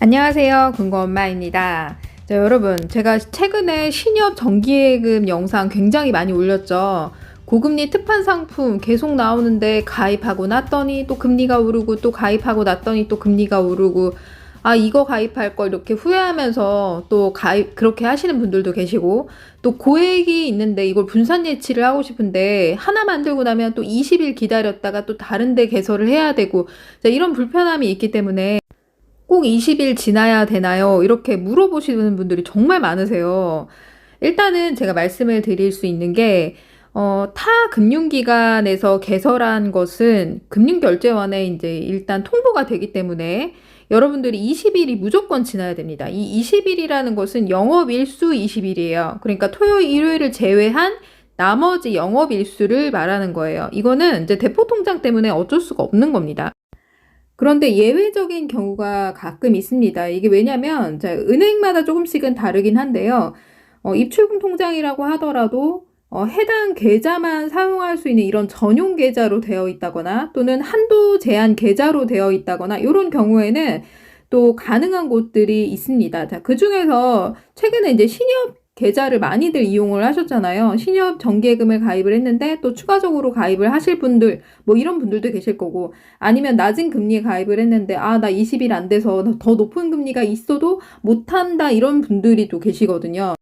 안녕하세요. 군고엄마입니다. 자, 여러분, 제가 최근에 신협 정기예금 영상 굉장히 많이 올렸죠. 고금리 특판 상품 계속 나오는데 가입하고 났더니 또 금리가 오르고 또 가입하고 났더니 또 금리가 오르고 아, 이거 가입할 걸 이렇게 후회하면서 또 가입, 그렇게 하시는 분들도 계시고 또 고액이 있는데 이걸 분산 예치를 하고 싶은데 하나 만들고 나면 또 20일 기다렸다가 또 다른 데 개설을 해야 되고 자, 이런 불편함이 있기 때문에 꼭 20일 지나야 되나요? 이렇게 물어보시는 분들이 정말 많으세요. 일단은 제가 말씀을 드릴 수 있는 게, 어, 타 금융기관에서 개설한 것은 금융결제원에 이제 일단 통보가 되기 때문에 여러분들이 20일이 무조건 지나야 됩니다. 이 20일이라는 것은 영업일수 20일이에요. 그러니까 토요일, 일요일을 제외한 나머지 영업일수를 말하는 거예요. 이거는 이제 대포통장 때문에 어쩔 수가 없는 겁니다. 그런데 예외적인 경우가 가끔 있습니다. 이게 왜냐면, 자, 은행마다 조금씩은 다르긴 한데요. 어, 입출금 통장이라고 하더라도, 어, 해당 계좌만 사용할 수 있는 이런 전용 계좌로 되어 있다거나, 또는 한도 제한 계좌로 되어 있다거나, 이런 경우에는 또 가능한 곳들이 있습니다. 자, 그 중에서 최근에 이제 신협 계좌를 많이들 이용을 하셨잖아요. 신협 정기예금을 가입을 했는데 또 추가적으로 가입을 하실 분들, 뭐 이런 분들도 계실 거고, 아니면 낮은 금리에 가입을 했는데, 아, 나 20일 안 돼서 더 높은 금리가 있어도 못한다, 이런 분들이 또 계시거든요.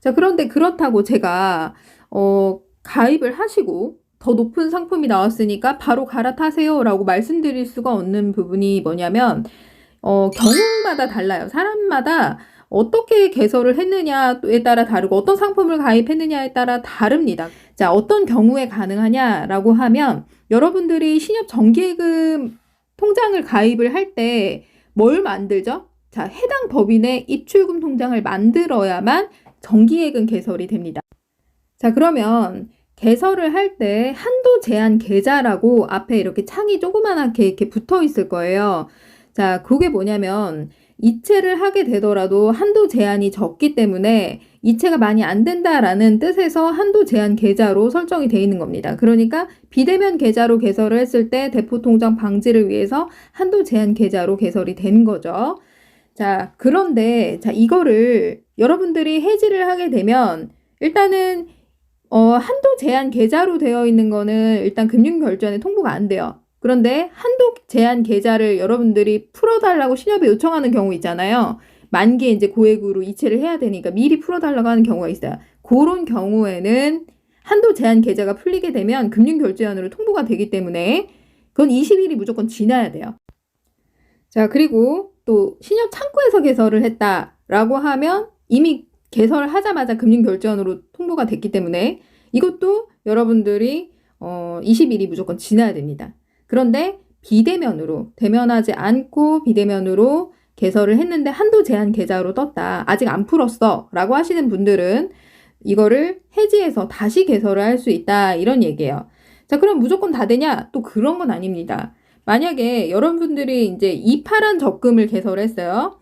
자, 그런데 그렇다고 제가, 어, 가입을 하시고, 더 높은 상품이 나왔으니까 바로 갈아타세요 라고 말씀드릴 수가 없는 부분이 뭐냐면, 어, 경우마다 달라요. 사람마다 어떻게 개설을 했느냐에 따라 다르고 어떤 상품을 가입했느냐에 따라 다릅니다. 자, 어떤 경우에 가능하냐라고 하면 여러분들이 신협 정기예금 통장을 가입을 할 때 뭘 만들죠? 자, 해당 법인의 입출금 통장을 만들어야만 정기예금 개설이 됩니다. 자, 그러면 개설을 할 때 한도 제한 계좌라고 앞에 이렇게 창이 조그만하게 이렇게 붙어 있을 거예요. 자, 그게 뭐냐면 이체를 하게 되더라도 한도 제한이 적기 때문에 이체가 많이 안 된다라는 뜻에서 한도 제한 계좌로 설정이 되어 있는 겁니다. 그러니까 비대면 계좌로 개설을 했을 때 대포 통장 방지를 위해서 한도 제한 계좌로 개설이 된 거죠. 자, 그런데 자, 이거를 여러분들이 해지를 하게 되면 일단은 어, 한도 제한 계좌로 되어 있는 거는 일단 금융결제원에 통보가 안 돼요. 그런데 한도 제한 계좌를 여러분들이 풀어달라고 신협에 요청하는 경우 있잖아요. 만기에 이제 고액으로 이체를 해야 되니까 미리 풀어달라고 하는 경우가 있어요. 그런 경우에는 한도 제한 계좌가 풀리게 되면 금융결제원으로 통보가 되기 때문에 그건 20일이 무조건 지나야 돼요. 자, 그리고 또 신협 창구에서 개설을 했다라고 하면 이미 개설을 하자마자 금융결제원으로 통보가 됐기 때문에 이것도 여러분들이 어, 20일이 무조건 지나야 됩니다. 그런데 비대면으로 대면하지 않고 비대면으로 개설을 했는데 한도 제한 계좌로 떴다. 아직 안 풀었어. 라고 하시는 분들은 이거를 해지해서 다시 개설을 할 수 있다. 이런 얘기예요. 자, 그럼 무조건 다 되냐? 또 그런 건 아닙니다. 만약에 여러분들이 이제 이파란 적금을 개설했어요.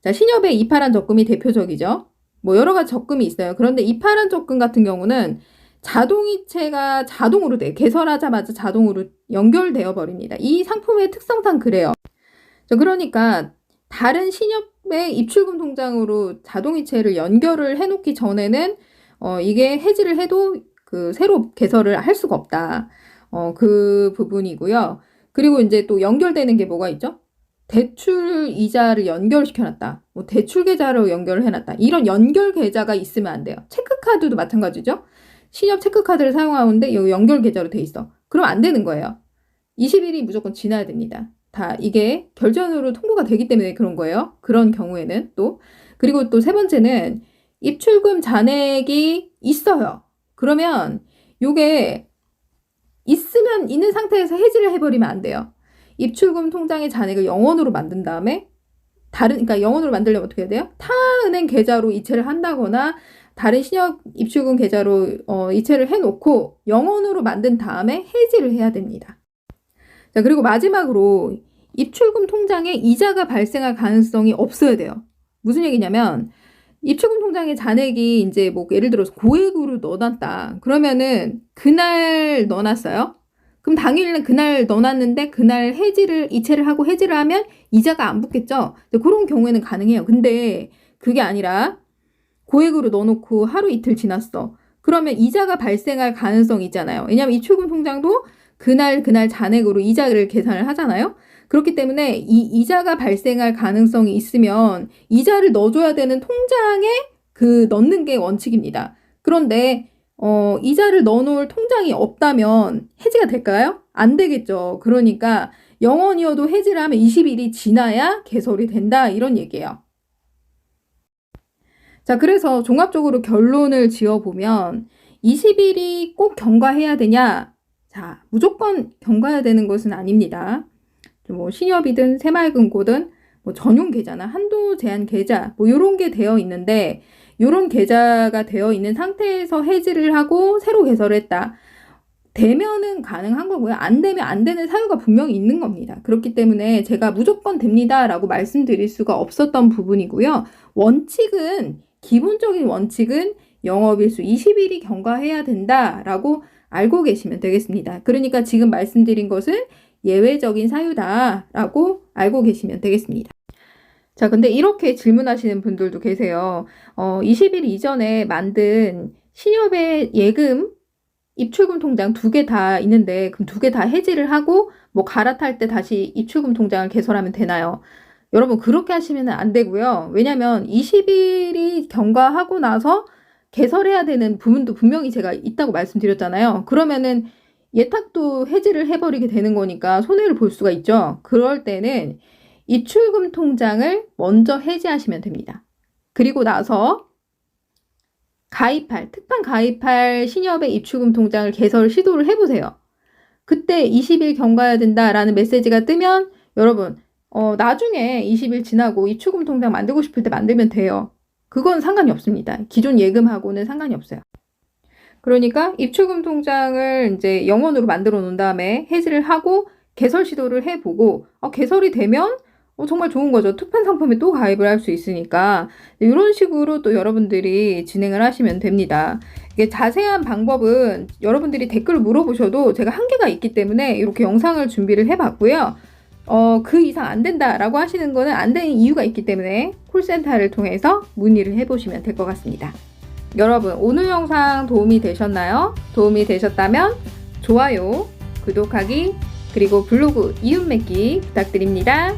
자, 신협의 이파란 적금이 대표적이죠. 뭐 여러 가지 적금이 있어요. 그런데 이파란 적금 같은 경우는 자동이체가 자동으로 돼. 개설하자마자 자동으로 연결되어 버립니다. 이 상품의 특성상 그래요. 자, 그러니까 다른 신협의 입출금 통장으로 자동이체를 연결을 해놓기 전에는 어, 이게 해지를 해도 그 새로 개설을 할 수가 없다. 어, 그 부분이고요. 그리고 이제 또 연결되는 게 뭐가 있죠? 대출 이자를 연결시켜놨다. 뭐 대출 계좌로 연결을 해놨다. 이런 연결 계좌가 있으면 안 돼요. 체크카드도 마찬가지죠. 신협 체크카드를 사용하는데 여기 연결 계좌로 돼 있어. 그럼 안 되는 거예요. 20일이 무조건 지나야 됩니다. 다 이게 결제원으로 통보가 되기 때문에 그런 거예요. 그런 경우에는 또 그리고 또 세 번째는 입출금 잔액이 있어요. 그러면 요게 있으면 있는 상태에서 해지를 해버리면 안 돼요. 입출금 통장의 잔액을 영원으로 만든 다음에 다른 그러니까 영원으로 만들려면 어떻게 해야 돼요? 타 은행 계좌로 이체를 한다거나 다른 신협 입출금 계좌로 어, 이체를 해놓고 영원으로 만든 다음에 해지를 해야 됩니다. 자 그리고 마지막으로 입출금 통장에 이자가 발생할 가능성이 없어야 돼요. 무슨 얘기냐면 입출금 통장에 잔액이 이제 뭐 예를 들어서 고액으로 넣어놨다. 그러면은 그날 넣어놨어요. 그럼 당일날 그날 넣어놨는데 그날 해지를 이체를 하고 해지를 하면 이자가 안 붙겠죠. 그런 경우에는 가능해요. 근데 그게 아니라 고액으로 넣어놓고 하루 이틀 지났어. 그러면 이자가 발생할 가능성이 있잖아요. 왜냐하면 입출금 통장도 그날 그날 잔액으로 이자를 계산을 하잖아요. 그렇기 때문에 이 이자가 발생할 가능성이 있으면 이자를 넣어줘야 되는 통장에 그 넣는 게 원칙입니다. 그런데 어, 이자를 넣어놓을 통장이 없다면 해지가 될까요? 안 되겠죠. 그러니까 영원이어도 해지를 하면 20일이 지나야 개설이 된다 이런 얘기예요. 자, 그래서 종합적으로 결론을 지어보면 20일이 꼭 경과해야 되냐? 자, 무조건 경과해야 되는 것은 아닙니다. 뭐 신협이든 새마을금고든 뭐 전용 계좌나 한도 제한 계좌 뭐 이런 게 되어 있는데 이런 계좌가 되어 있는 상태에서 해지를 하고 새로 개설을 했다. 되면은 가능한 거고요. 안 되면 안 되는 사유가 분명히 있는 겁니다. 그렇기 때문에 제가 무조건 됩니다라고 말씀드릴 수가 없었던 부분이고요. 원칙은 기본적인 원칙은 영업일수 20일이 경과해야 된다라고 알고 계시면 되겠습니다. 그러니까 지금 말씀드린 것은 예외적인 사유다라고 알고 계시면 되겠습니다. 자, 근데 이렇게 질문하시는 분들도 계세요. 어, 20일 이전에 만든 신협의 예금 입출금 통장 두 개 다 있는데 그럼 두 개 다 해지를 하고 뭐 갈아탈 때 다시 입출금 통장을 개설하면 되나요? 여러분 그렇게 하시면 안 되고요. 왜냐면 20일이 경과하고 나서 개설해야 되는 부분도 분명히 제가 있다고 말씀드렸잖아요. 그러면은 예탁도 해지를 해버리게 되는 거니까 손해를 볼 수가 있죠. 그럴 때는 입출금 통장을 먼저 해지하시면 됩니다. 그리고 나서 가입할, 특판 가입할 신협의 입출금 통장을 개설 시도를 해보세요. 그때 20일 경과해야 된다라는 메시지가 뜨면 여러분, 어, 나중에 20일 지나고 입출금 통장 만들고 싶을 때 만들면 돼요. 그건 상관이 없습니다. 기존 예금하고는 상관이 없어요. 그러니까 입출금 통장을 이제 영원으로 만들어 놓은 다음에 해지를 하고 개설 시도를 해보고 어, 개설이 되면 어, 정말 좋은 거죠. 투판 상품에 또 가입을 할 수 있으니까 이런 식으로 또 여러분들이 진행을 하시면 됩니다. 이게 자세한 방법은 여러분들이 댓글을 물어보셔도 제가 한계가 있기 때문에 이렇게 영상을 준비를 해봤고요. 어, 그 이상 안 된다라고 하시는 거는 안 되는 이유가 있기 때문에 콜센터를 통해서 문의를 해보시면 될 것 같습니다. 여러분, 오늘 영상 도움이 되셨나요? 도움이 되셨다면 좋아요, 구독하기, 그리고 블로그 이웃 맺기 부탁드립니다.